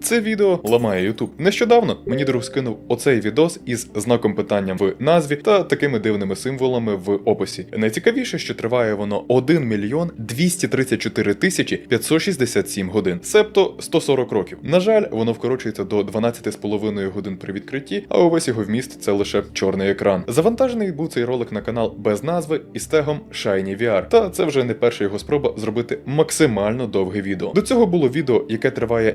Це відео ламає YouTube. Нещодавно мені друг скинув оцей відос із знаком питання в назві та такими дивними символами в описі. Найцікавіше, що триває воно 1 мільйон 234 тисячі 567 годин, себто 140 років. На жаль, воно вкорочується до 12,5 годин при відкритті, а увесь його вміст це лише чорний екран. Завантажений був цей ролик на канал без назви із тегом Shiny VR. Та це вже не перша його спроба зробити максимально довге відео. До цього було відео, яке триває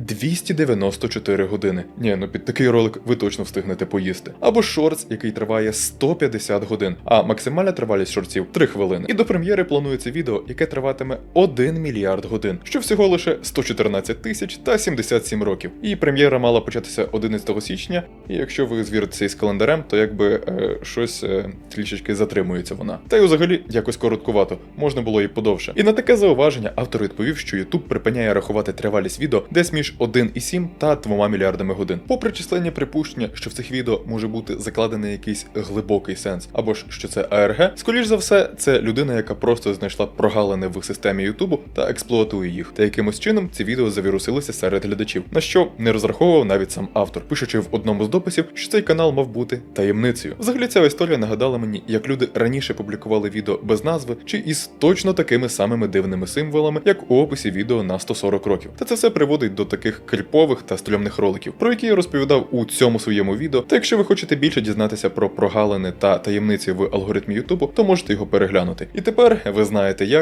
294 години. Ні, ну під такий ролик ви точно встигнете поїсти. Або шортс, який триває 150 годин, а максимальна тривалість шортсів 3 хвилини. І до прем'єри планується відео, яке триватиме 1 мільярд годин, що всього лише 114 тисяч та 77 років. І прем'єра мала початися 11 січня. І якщо ви звіритеся із календарем, то якби е, щось е, трішечки затримується вона. Та й взагалі якось короткувато, можна було і подовше. І на таке зауваження автор відповів, що YouTube припиняє рахувати тривалість відео десь між 1,7 та 2 мільярдами годин. Попри численні припущення, що в цих відео може бути закладений якийсь глибокий сенс, або ж що це АРГ, скоріш за все, це людина, яка просто знайшла прогалини в системі Ютубу та експлуатує їх. Та якимось чином ці відео завірусилися серед глядачів, на що не розраховував навіть сам автор, пишучи в одному з дописів, що цей канал мав бути таємницею. Взагалі ця історія нагадала мені, як люди раніше публікували відео без назви чи із точно такими самими дивними символами, як у описі відео на 140 років. Та це все приводить до таких кріпових та стрьомних роликів, про які я розповідав у цьому своєму відео. Та якщо ви хочете більше дізнатися про прогалини та таємниці в алгоритмі Ютубу, то можете його переглянути. І тепер ви знаєте як